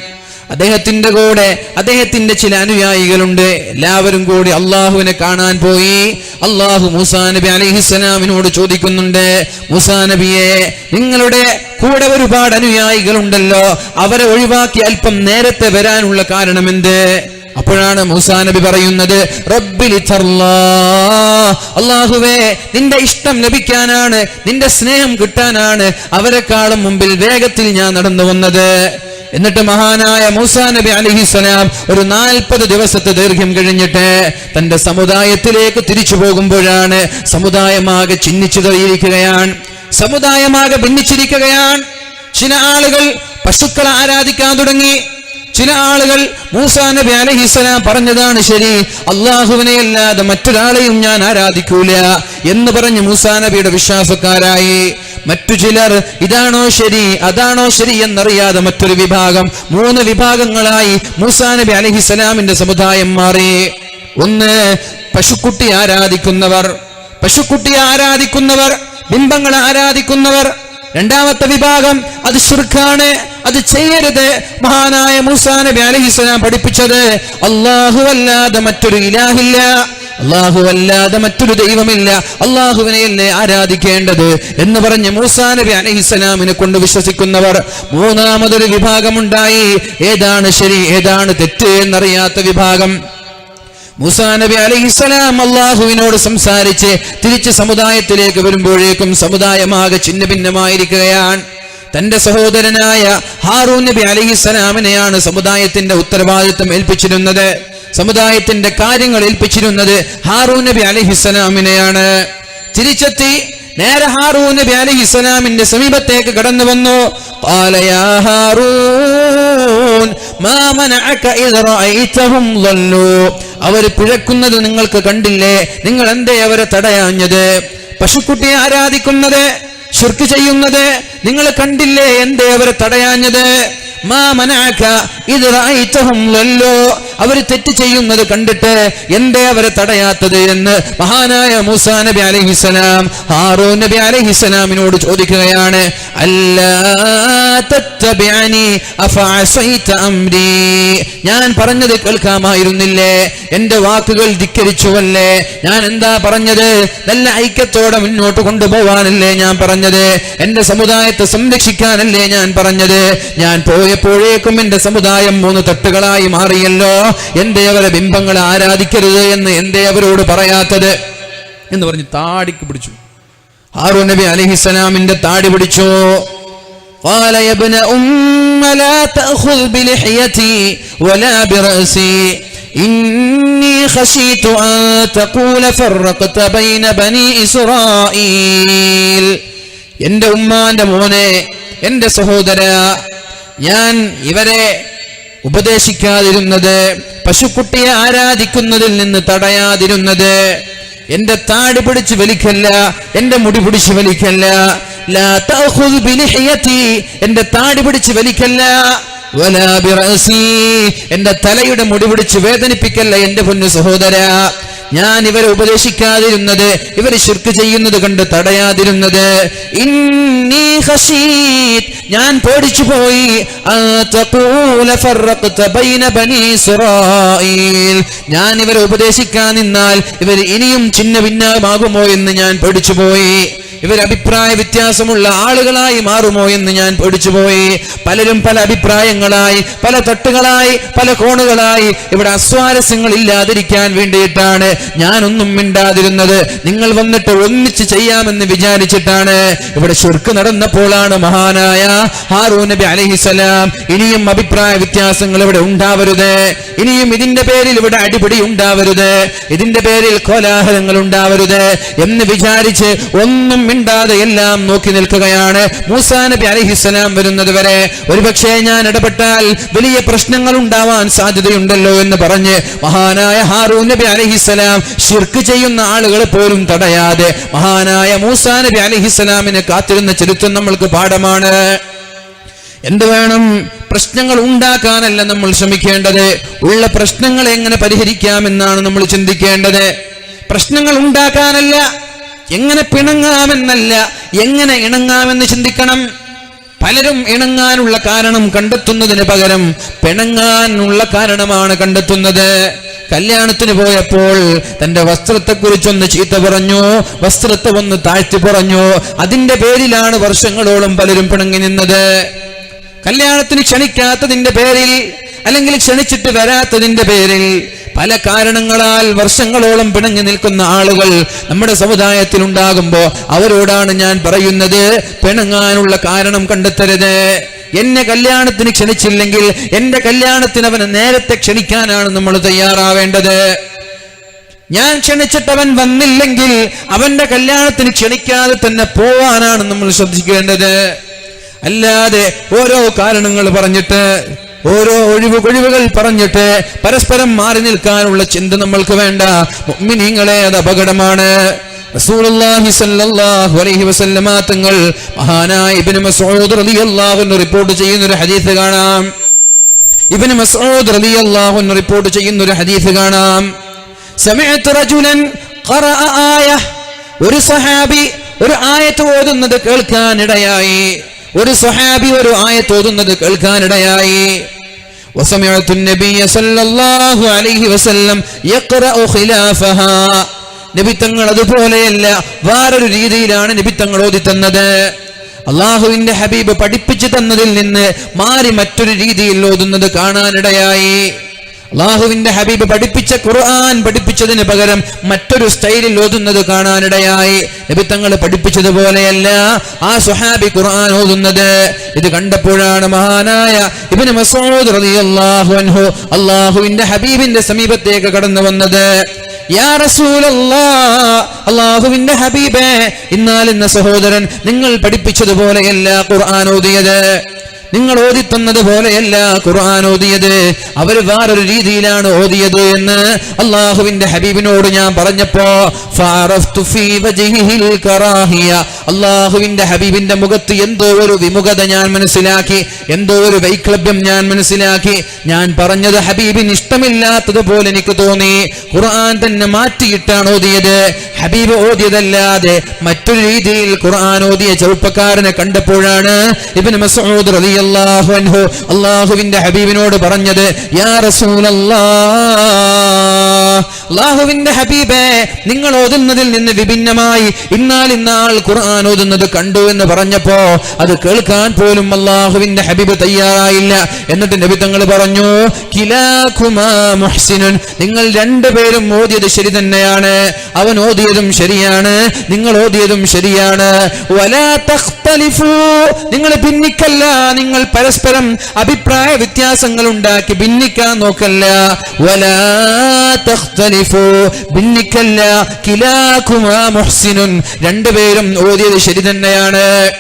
അദ്ദേഹത്തിന്റെ കൂടെ അദ്ദേഹത്തിന്റെ ചില അനുയായികളുണ്ട്. എല്ലാവരും കൂടി അള്ളാഹുവിനെ കാണാൻ പോയി. അള്ളാഹു മൂസാ നബി അലിഹിസലാമിനോട് ചോദിക്കുന്നുണ്ട് മൂസാ നബിയെ നിങ്ങളുടെ കൂടെ ഒരുപാട് അനുയായികളുണ്ടല്ലോ. അവരെ ഒഴിവാക്കി അല്പം നേരത്തെ വരാനുള്ള കാരണം എന്ത് അപ്പോഴാണ് മൂസാ നബി പറയുന്നത് അള്ളാഹുവേ നിന്റെ ഇഷ്ടം ലഭിക്കാനാണ് നിന്റെ സ്നേഹം കിട്ടാനാണ് അവരെക്കാളും മുമ്പിൽ വേഗത്തിൽ ഞാൻ നടന്നു വന്നത്. എന്നിട്ട് മഹാനായ മൂസാ നബി അലിഹിസ്സലാം ഒരു നാൽപ്പത് ദിവസത്തെ ദൈർഘ്യം കഴിഞ്ഞിട്ട് തന്റെ സമുദായത്തിലേക്ക് തിരിച്ചു പോകുമ്പോഴാണ് സമുദായമാകെ ചിഹ്നിച്ചു തരിയിരിക്കുകയാണ് സമുദായമാകെ ഭിന്നിച്ചിരിക്കുകയാണ്. ചില ആളുകൾ പശുക്കളെ ആരാധിക്കാൻ തുടങ്ങി. ചില ആളുകൾ മൂസാ നബി അലഹിസ്സലാം പറഞ്ഞതാണ് ശരി അള്ളാഹുവിനെ അല്ലാതെ മറ്റൊരാളെയും ഞാൻ ആരാധിക്കൂല എന്ന് പറഞ്ഞ് മൂസാ നബിയുടെ വിശ്വാസക്കാരായി. മറ്റു ചിലർ ഇതാണോ ശരി അതാണോ ശരി എന്നറിയാതെ മറ്റൊരു വിഭാഗം മൂന്ന് വിഭാഗങ്ങളായി മൂസാ നബി അലഹിസ്സലാമിന്റെ സമുദായം മാറി. ഒന്ന് പശുക്കുട്ടി ആരാധിക്കുന്നവർ. പശുക്കുട്ടി ആരാധിക്കുന്നവർ ബിംബങ്ങളെ ആരാധിക്കുന്നവർ. രണ്ടാമത്തെ വിഭാഗം അത് ശുർഖാണ്. അത് ചെയ്യരുത്. മഹാനായ മൂസാ നബി അലഹിസ്ലാം പഠിപ്പിച്ചത് അള്ളാഹു അല്ലാതെ മറ്റൊരു ഇലാഹില്ല. അള്ളാഹു അല്ലാതെ മറ്റൊരു ദൈവമില്ല. അള്ളാഹുവിനെയല്ലേ ആരാധിക്കേണ്ടത്? എന്ന് പറഞ്ഞ് മൂസാ നബി അലഹിസ്സലാമിനെ കൊണ്ട് വിശ്വസിക്കുന്നവർ മൂന്നാമതൊരു വിഭാഗമുണ്ടായി. ഏതാണ് ശരി ഏതാണ് തെറ്റ് എന്നറിയാത്ത വിഭാഗം. മൂസാ നബി അലൈഹിസ്സലാം അള്ളാഹുവിനോട് സംസാരിച്ച് തിരിച്ച് സമുദായത്തിലേക്ക് വരുമ്പോഴേക്കും സമുദായമാകെ ഛിന്ന ഭിന്നമായിരിക്കുകയാണ് തന്റെ സഹോദരനായ ഹാറൂ നബി അലഹിസ്സലാമിനെയാണ് സമുദായത്തിന്റെ ഉത്തരവാദിത്വം ഏൽപ്പിച്ചിരുന്നത്. സമുദായത്തിന്റെ കാര്യങ്ങൾ ഏൽപ്പിച്ചിരുന്നത് ഹാറൂ നബി അലഹിസ്സലാമിനെയാണ് തിരിച്ചെത്തി നേരെ ഹാറൂ നബി അലഹി ഇസ്ലാമിന്റെ സമീപത്തേക്ക് കടന്നു വന്നു. അവർ പിഴക്കുന്നത് നിങ്ങൾക്ക് കണ്ടില്ലേ? നിങ്ങൾ എന്തേ അവരെ തടയാഞ്ഞത്? പശുക്കുട്ടിയെ ആരാധിക്കുന്നത്? ശുർക്ക് ചെയ്യുന്നത് നിങ്ങൾ കണ്ടില്ലേ എന്തേ അവരെ തടയാഞ്ഞത്? മാ മനാക്ക ഇത് റായിത്തഹും ലല്ലോ. അവർ തെറ്റ് ചെയ്യുന്നത് കണ്ടിട്ട് എന്തേ അവരെ തടയാത്തത് എന്ന് മഹാനായ മൂസാ നബി അലഹിസലാം ഹാറോ നബി അലഹിസലാമിനോട് ചോദിക്കുകയാണ് ഞാൻ പറഞ്ഞത് കേൾക്കാമായിരുന്നില്ലേ? എന്റെ വാക്കുകൾ ധിക്കരിച്ചുവല്ലേ? ഞാൻ എന്താ പറഞ്ഞത്? നല്ല ഐക്യത്തോടെ മുന്നോട്ട് കൊണ്ടുപോവാനല്ലേ ഞാൻ പറഞ്ഞത്? എന്റെ സമുദായത്തെ സംരക്ഷിക്കാനല്ലേ ഞാൻ പറഞ്ഞത്? ഞാൻ പോയപ്പോഴേക്കും എന്റെ സമുദായം മൂന്ന് തട്ടുകളായി മാറിയല്ലോ. എന്തേ അവരെ ബിംബങ്ങളെ ആരാധിക്കരുത് എന്ന് എന്തേ അവരോട് പറയാത്തത് എന്ന് പറഞ്ഞ് താടിക്ക് പിടിച്ചു ഹാറൂ നബി അലഹിസലാമിന്റെ താടി പിടിച്ചു قال يا ابن أم لا تأخذ بلحيتي ولا برأسي إني خشيت أن تقول فرقت بين بني إسرائيل എന്റെ ഉമ്മാന്റെ മോനെ എന്റെ സഹോദര ഞാൻ ഇവരെ ഉപദേശിക്കാതിരുന്നത് പശുക്കുട്ടിയെ ആരാധിക്കുന്നതിൽ നിന്ന് തടയാതിരുന്നത് എന്റെ താടി പിടിച്ച് വലിക്കല്ല എന്റെ മുടി പിടിച്ച് വലിക്കല്ല എന്റെ താടി പിടിച്ച് വലിക്കല്ല എന്റെ തലയുടെ മുടി പിടിച്ച് വേദനിപ്പിക്കല്ല എന്റെ പൊന്നു സഹോദര. ഞാൻ ഇവരെ ഉപദേശിക്കാതിരുന്നത് ഇവർ ശിർക്ക് ചെയ്യുന്നത് കണ്ട് തടയാതിരുന്നത്. ഞാൻ പേടിച്ചു പോയി. ഞാൻ ഇവരെ ഉപദേശിക്കാൻ നിന്നാൽ ഇവർ ഇനിയും ചിന്ന ഭിന്നമാകുമോ എന്ന് ഞാൻ പേടിച്ചു പോയി. ഇവർ അഭിപ്രായ വ്യത്യാസമുള്ള ആളുകളായി മാറുമോ എന്ന് ഞാൻ പേടിച്ചുപോയി. പലരും പല അഭിപ്രായങ്ങളായി പല തട്ടുകളായി പല കോണുകളായി ഇവിടെ അസ്വാരസ്യങ്ങൾ ഇല്ലാതിരിക്കാൻ വേണ്ടിയിട്ടാണ് ഞാനൊന്നും മിണ്ടാതിരുന്നത്. നിങ്ങൾ വന്നിട്ട് ഒന്നിച്ച് ചെയ്യാമെന്ന് വിചാരിച്ചിട്ടാണ് ഇവിടെ ശുർക്ക് നടന്നപ്പോഴാണ് മഹാനായ ഹാറൂ നബി അലഹിസലാം ഇനിയും അഭിപ്രായ വ്യത്യാസങ്ങൾ ഇവിടെ ഉണ്ടാവരുത്. ഇനിയും ഇതിന്റെ പേരിൽ ഇവിടെ അടിപിടി ഉണ്ടാവരുത്. ഇതിന്റെ പേരിൽ കോലാഹലങ്ങൾ ഉണ്ടാവരുത് എന്ന് വിചാരിച്ച് ഒന്നും മിണ്ടാതെ എല്ലാം നോക്കി നിൽക്കുകയാണ്. മൂസാ നബി അലഹിസ്സലാം വരുന്നത് വരെ ഒരുപക്ഷെ ഞാൻ ഇടപെട്ടാൽ വലിയ പ്രശ്നങ്ങൾ ഉണ്ടാവാൻ സാധ്യതയുണ്ടല്ലോ എന്ന് പറഞ്ഞ് മഹാനായ ഹാറൂ നബി അലഹിസ്സലാം ഷിർക്ക് ചെയ്യുന്ന ആളുകൾ പോലും തടയാതെ മഹാനായ മൂസാ നബി അലഹിസ്സലാമിനെ കാത്തിരുന്ന ചരിത്രം നമ്മൾക്ക് പാഠമാണ്. എന്ത് വേണം? പ്രശ്നങ്ങൾ ഉണ്ടാക്കാനല്ല നമ്മൾ ശ്രമിക്കേണ്ടത്. ഉള്ള പ്രശ്നങ്ങൾ എങ്ങനെ പരിഹരിക്കാമെന്നാണ് നമ്മൾ ചിന്തിക്കേണ്ടത്. പ്രശ്നങ്ങൾ ഉണ്ടാക്കാനല്ല എങ്ങനെ പിണങ്ങാമെന്നല്ല എങ്ങനെ ഇണങ്ങാമെന്ന് ചിന്തിക്കണം. പലരും ഇണങ്ങാനുള്ള കാരണം കണ്ടെത്തുന്നതിന് പകരം പിണങ്ങാനുള്ള കാരണമാണ് കണ്ടെത്തുന്നത്. കല്യാണത്തിന് പോയപ്പോൾ തന്റെ വസ്ത്രത്തെക്കുറിച്ചൊന്ന് ചീത്ത പറഞ്ഞു വസ്ത്രത്തെ ഒന്ന് താഴ്ത്തി പറഞ്ഞു. അതിന്റെ പേരിലാണ് വർഷങ്ങളോളം പലരും പിണങ്ങി നിന്നത്. കല്യാണത്തിന് ക്ഷണിക്കാത്തതിന്റെ പേരിൽ അല്ലെങ്കിൽ ക്ഷണിച്ചിട്ട് വരാത്തതിന്റെ പേരിൽ പല കാരണങ്ങളാൽ വർഷങ്ങളോളം പിണഞ്ഞു നിൽക്കുന്ന ആളുകൾ നമ്മുടെ സമുദായത്തിൽ ഉണ്ടാകുമ്പോ അവരോടാണ് ഞാൻ പറയുന്നത് പിണങ്ങാനുള്ള കാരണം കണ്ടെത്തരുത്. എന്നെ കല്യാണത്തിന് ക്ഷണിച്ചില്ലെങ്കിൽ എന്റെ കല്യാണത്തിന് അവനെ നേരത്തെ ക്ഷണിക്കാനാണ് നമ്മൾ തയ്യാറാവേണ്ടത്. ഞാൻ ക്ഷണിച്ചിട്ടവൻ വന്നില്ലെങ്കിൽ അവന്റെ കല്യാണത്തിന് ക്ഷണിക്കാതെ തന്നെ പോവാനാണ് നമ്മൾ ശ്രദ്ധിക്കേണ്ടത്. അല്ലാതെ ഓരോ കാരണങ്ങൾ പറഞ്ഞിട്ട് ഓരോ ഒഴിവ് ഒഴിവുകൾ പറഞ്ഞിട്ട് പരസ്പരം മാറി നിൽക്കാനുള്ള ചിന്ത നമ്മൾക്ക് വേണ്ട. മിനിങ്ങളെ അത് അപകടമാണ്. തങ്ങൾ മഹാനായ ഇബ്നു മസ്ഊദ് റളിയല്ലാഹു റിപ്പോർട്ട് ചെയ്യുന്ന ഒരു ഹദീസ് കാണാം. ഇബ്നു മസ്ഊദ് റളിയല്ലാഹു റിപ്പോർട്ട് ചെയ്യുന്ന ഒരു ഹദീസ് കാണാം. സമയത്ത് റജുലൻ ഒരു സഹാബി ഒരു ആയത്ത് ഓതുന്നത് കേൾക്കാനിടയായി. ഒരു സഹാബി ഒരു ആയത്ത് ഓതുന്നത് കേൾക്കാനിടയായി وسمعت النبي صلى الله عليه وسلم يقرأ خلافها നബി തങ്ങൾ അതുപോലെയല്ല വേറൊരു രീതിയിലാണ് നബി തങ്ങൾ ഓതി തന്നത് അള്ളാഹുവിന്റെ ഹബീബ് പഠിപ്പിച്ചു തന്നതിൽ നിന്ന് മാറി മറ്റൊരു രീതിയിൽ ഓതുന്നത് കാണാനിടയായി അള്ളാഹുവിന്റെ ഹബീബ് പഠിപ്പിച്ച ഖുർആൻ പഠിപ്പിച്ചതിന് പകരം മറ്റൊരു സ്റ്റൈലിൽ ഓതുന്നത് കാണാനിടയായി. നബി തങ്ങൾ പഠിപ്പിച്ചതുപോലെയല്ല ആ സുഹാബി ഖുർആൻ ഓതുന്നത്. ഇത് കണ്ടപ്പോഴാണ് മഹാനായ ഇബ്നു മസ്ഊദ് റളിയല്ലാഹു അൻഹു അള്ളാഹുവിന്റെ ഹബീബിന്റെ സമീപത്തേക്ക് കടന്നു വന്നത്. അള്ളാഹുവിന്റെ ഹബീബേ ഇന്നാലെന്ന സഹോദരൻ നിങ്ങൾ പഠിപ്പിച്ചതുപോലെയല്ല ഖുർആൻ ഓതിയത്. നിങ്ങൾ ഓതിത്തന്നത് പോലെയല്ല ഖുർആൻ ഓതിയത്. അവർ വേറൊരു രീതിയിലാണ് ഓതിയത് എന്ന് അള്ളാഹുവിന്റെ ഹബീബിനോട് ഞാൻ പറഞ്ഞപ്പോ അള്ളാഹുവിന്റെ ഹബീബിന്റെ മുഖത്ത് എന്തോ ഒരു വിമുഖത ഞാൻ മനസ്സിലാക്കി എന്തോ ഒരു വൈക്ലഭ്യം ഞാൻ മനസ്സിലാക്കി. ഞാൻ പറഞ്ഞത് ഹബീബിന് ഇഷ്ടമില്ലാത്തതുപോലെ എനിക്ക് തോന്നി. ഖുർആൻ തന്നെ മാറ്റിയിട്ടാണ് ഓതിയത്. ഹബീബ് ഓതിയതല്ലാതെ മറ്റൊരു രീതിയിൽ ഖുർആൻ ഓതിയ ചെറുപ്പക്കാരനെ കണ്ടപ്പോഴാണ് ഇബ്നു മസ്ഊദ് അൻഹു അള്ളാഹുവിന്റെ ഹബീബിനോട് പറഞ്ഞത് യാ അള്ളാഹുവിന്റെ ഹബീബേ നിങ്ങൾ ഓതുന്നതിൽ നിന്ന് വിഭിന്നമായി ഇന്നാൽ ഇന്നാൾ ഖുർആൻ ഓതുന്നത് കണ്ടു എന്ന് പറഞ്ഞപ്പോ അത് കേൾക്കാൻ പോലും അള്ളാഹുവിന്റെ ഹബീബ് തയ്യാറായില്ല. എന്നിട്ട് നബി തങ്ങൾ പറഞ്ഞു കിലാഖുമാ മുഹ്സിനുൻ നിങ്ങൾ രണ്ടുപേരും ഓതിയത് ശരി തന്നെയാണ്. അവൻ ഓതിയതും ശരിയാണ് നിങ്ങൾ ഓതിയതും ശരിയാണ്. വലാ തഖ്തലിഫു നിങ്ങൾ ഭിന്നിക്കല്ല നിങ്ങൾ പരസ്പരം അഭിപ്രായ വ്യത്യാസങ്ങൾ ഉണ്ടാക്കി ഭിന്നിക്കാൻ നോക്കല്ല. ഭിന്നിക്കല്ല. കിലാഖുമാ രണ്ടുപേരും ഓതിയത് ശരി തന്നെയാണ്.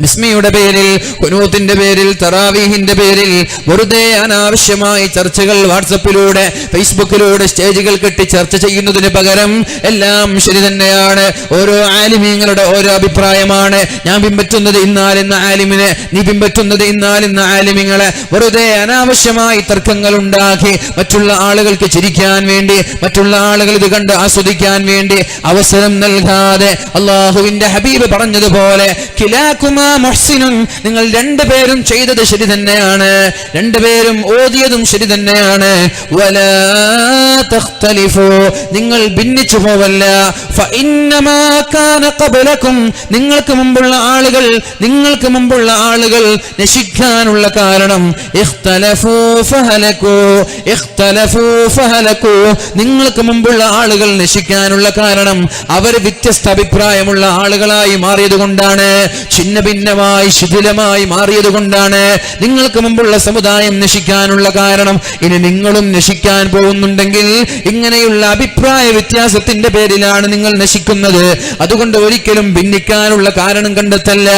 ബിസ്മിയുടെ പേരിൽ കുനൂത്തിന്റെ പേരിൽ തറാവീഹിന്റെ പേരിൽ വെറുതെ അനാവശ്യമായി ചർച്ചകൾ വാട്സപ്പിലൂടെ ഫേസ്ബുക്കിലൂടെ സ്റ്റേജുകൾ കെട്ടി ചർച്ച ചെയ്യുന്നതിന് പകരം എല്ലാം ശരി തന്നെയാണ്. ഓരോ ആലിമീങ്ങളുടെ ഓരോ അഭിപ്രായമാണ്. ഞാൻ പിൻപറ്റുന്നത് ഇന്നാലെന്ന ആലിമിനെ നീ പിൻപറ്റുന്നത് ഇന്നാലെന്ന ആലിമിങ്ങളെ. വെറുതെ അനാവശ്യമായി തർക്കങ്ങൾ ഉണ്ടാക്കി മറ്റുള്ള ആളുകൾക്ക് ചിരിക്കാൻ വേണ്ടി മറ്റുള്ള ആളുകൾ ഇത് കണ്ട് ആസ്വദിക്കാൻ വേണ്ടി അവസരം നൽകാതെ അള്ളാഹുവിന്റെ ഹബീബ് പറഞ്ഞതുപോലെ കിലാക്കുമാ മുഹ്സിനുൻ നിങ്ങൾ രണ്ടുപേരും ചെയ്തത് ശരി തന്നെയാണ്. രണ്ടുപേരും ഓതിയതും ശരി തന്നെയാണ്. നിങ്ങൾ ഭിന്നിച്ചു പോവല്ല. നിങ്ങൾക്ക് മുമ്പുള്ള ആളുകൾ നിങ്ങൾക്ക് മുമ്പുള്ള ആളുകൾ നശിക്കാനുള്ള കാരണം നിങ്ങൾക്ക് മുമ്പുള്ള ആളുകൾ നശിക്കാനുള്ള കാരണം അവർ വ്യത്യസ്ത അഭിപ്രായമുള്ള ആളുകളായി മാറിയത് കൊണ്ടാണ് ഭിന്നമായി ശിഥിലമായി മാറിയത് കൊണ്ടാണ് നിങ്ങൾക്ക് മുമ്പുള്ള സമുദായം നശിക്കാനുള്ള കാരണം. ഇനി നിങ്ങളും നശിക്കാൻ പോകുന്നുണ്ടെങ്കിൽ ഇങ്ങനെയുള്ള അഭിപ്രായ വ്യത്യാസത്തിന്റെ പേരിലാണ് നിങ്ങൾ നശിക്കുന്നത്. അതുകൊണ്ട് ഒരിക്കലും ഭിന്നിക്കാനുള്ള കാരണം കണ്ടെത്തല്ല.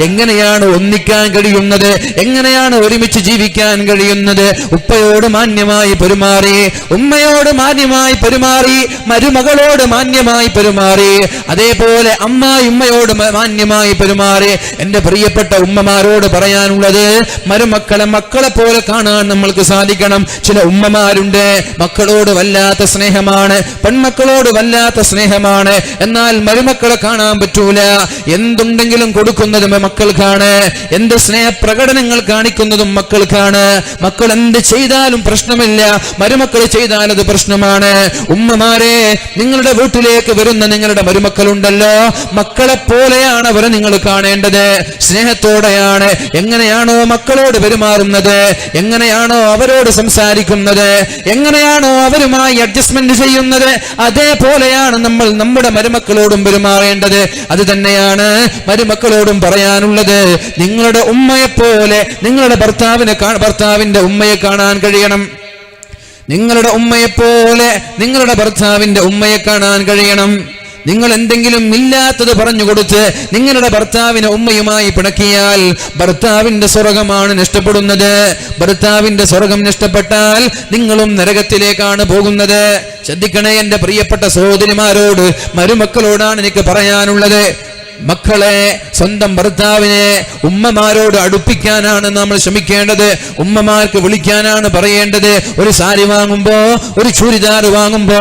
എങ്ങനെയാണ് ഒന്നിക്കാൻ കഴിയുന്നത്? എങ്ങനെയാണ് ഒരുമിച്ച് ജീവിക്കാൻ കഴിയുന്നത്? ഉപ്പയോട് മാന്യമായി പെരുമാറി ഉമ്മയോട് മാന്യമായി പെരുമാറി മരുമകളോട് മാന്യമായി പെരുമാറി അതേപോലെ അമ്മായി ഉമ്മയോട് മാന്യമായി പെരുമാറി എന്റെ പ്രിയപ്പെട്ട ഉമ്മമാരോട് പറയാനുള്ളത് മരുമക്കളെ മക്കളെ പോലെ കാണാൻ നമ്മൾക്ക് സാധിക്കണം. ചില ഉമ്മമാരുണ്ട് മക്കളോട് വല്ലാത്ത സ്നേഹമാണ് പെൺമക്കളോട് വല്ലാത്ത സ്നേഹമാണ്. എന്നാൽ മരുമക്കളെ കാണാൻ പറ്റൂല. എന്തുണ്ടെങ്കിലും കൊടുക്കുന്നത് മക്കൾക്കാണ്. എന്ത് സ്നേഹപ്രകടനങ്ങൾ കാണിക്കുന്നതും മക്കൾക്കാണ്. മക്കൾ എന്ത് ചെയ്താലും പ്രശ്നമില്ല. മരുമക്കൾ ചെയ്താൽ അത് പ്രശ്നമാണ്. ഉമ്മമാരെ നിങ്ങളുടെ വീട്ടിലേക്ക് വരുന്ന നിങ്ങളുടെ മരുമക്കളുണ്ടല്ലോ. മക്കളെ പോലെയാണ് അവരെ നിങ്ങൾ കാണേണ്ടത്. സ്നേഹത്തോടെയാണ് എങ്ങനെയാണോ മക്കളോട് പെരുമാറുന്നത് എങ്ങനെയാണോ അവരോട് സംസാരിക്കുന്നത് എങ്ങനെയാണോ അവരുമായി അഡ്ജസ്റ്റ്മെന്റ് ചെയ്യുന്നത് അതേപോലെയാണ് നമ്മൾ നമ്മുടെ മരുമക്കളോടും പെരുമാറേണ്ടത്. അത് തന്നെയാണ് മരുമക്കളോടും പറയാനുള്ളത്. നിങ്ങളുടെ ഉമ്മയെപ്പോലെ നിങ്ങളുടെ ഭർത്താവിനെ ഭർത്താവിന്റെ ഉമ്മയെ കാണാൻ കഴിയണം. നിങ്ങളുടെ ഉമ്മയെപ്പോലെ നിങ്ങളുടെ ഭർത്താവിന്റെ ഉമ്മയെ കാണാൻ കഴിയണം. നിങ്ങൾ എന്തെങ്കിലും ഇല്ലാത്തത് പറഞ്ഞു കൊടുത്ത് നിങ്ങളുടെ ഭർത്താവിനെ ഉമ്മയുമായി പിണക്കിയാൽ ഭർത്താവിന്റെ സ്വർഗമാണ് നഷ്ടപ്പെടുന്നത്. ഭർത്താവിന്റെ സ്വർഗം നഷ്ടപ്പെട്ടാൽ നിങ്ങളും നരകത്തിലേക്കാണ് പോകുന്നത്. ശ്രദ്ധിക്കണേ എന്റെ പ്രിയപ്പെട്ട സഹോദരിമാരോട് മരുമക്കളോടാണ് എനിക്ക് പറയാനുള്ളത്. മക്കളെ സ്വന്തം ഭർത്താവിനെ ഉമ്മമാരോട് അടുപ്പിക്കാനാണ് നമ്മൾ ശ്രമിക്കേണ്ടത്. ഉമ്മമാർക്ക് വിളിക്കാനാണ് പറയേണ്ടത്. ഒരു സാരി വാങ്ങുമ്പോ ഒരു ചുരിദാർ വാങ്ങുമ്പോ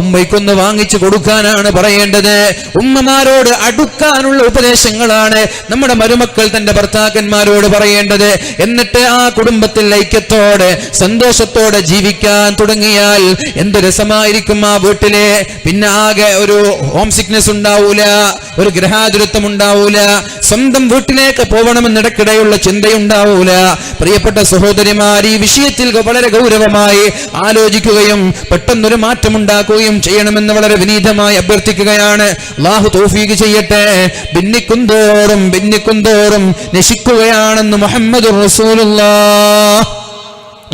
ഉമ്മയ്ക്കൊന്ന് വാങ്ങിച്ചു കൊടുക്കാനാണ് പറയേണ്ടത്. ഉമ്മമാരോട് അടുക്കാനുള്ള ഉപദേശങ്ങളാണ് നമ്മുടെ മരുമക്കൾ തന്റെ ഭർത്താക്കന്മാരോട് പറയേണ്ടത്. എന്നിട്ട് ആ കുടുംബത്തിൽ ഐക്യത്തോടെ സന്തോഷത്തോടെ ജീവിക്കാൻ തുടങ്ങിയാൽ എന്ത് രസമായിരിക്കും ആ വീട്ടിലെ? പിന്നെ ആകെ ഒരു ഹോം സിക്നെസ് ഉണ്ടാവൂല ഒരു ഗ്രഹാതുരത്വം ഉണ്ടാവൂല സ്വന്തം വീട്ടിലേക്ക് പോകണമെന്നിടക്കിടെയുള്ള ചിന്തയുണ്ടാവൂല. പ്രിയപ്പെട്ട സഹോദരിമാർ ഈ വിഷയത്തിൽ വളരെ ഗൗരവമായി ആലോചിക്കുകയും പെട്ടെന്നൊരു മാറ്റം ഉണ്ടാക്കുകയും ചെയ്യണമെന്ന് വളരെ വിനീതമായി അഭ്യർത്ഥിക്കുകയാണ്. അള്ളാഹു തോഫീക്ക് ചെയ്യട്ടെ. ഭിന്നിക്കുന്തോറും ഭിന്നിക്കുന്തോറും നശിക്കുകയാണെന്ന് മുഹമ്മദ്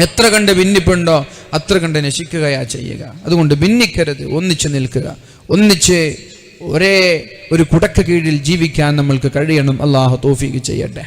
എത്ര കണ്ട് ഭിന്നിപ്പുണ്ടോ അത്ര കണ്ട് നശിക്കുകയാ ചെയ്യുക. അതുകൊണ്ട് ഭിന്നിക്കരുത്. ഒന്നിച്ച് നിൽക്കുക. ഒന്നിച്ച് ഒരേ ഒരു കുടക്ക് കീഴിൽ ജീവിക്കാൻ നമ്മൾക്ക് കഴിയണം. അള്ളാഹു തോഫീക്ക് ചെയ്യട്ടെ.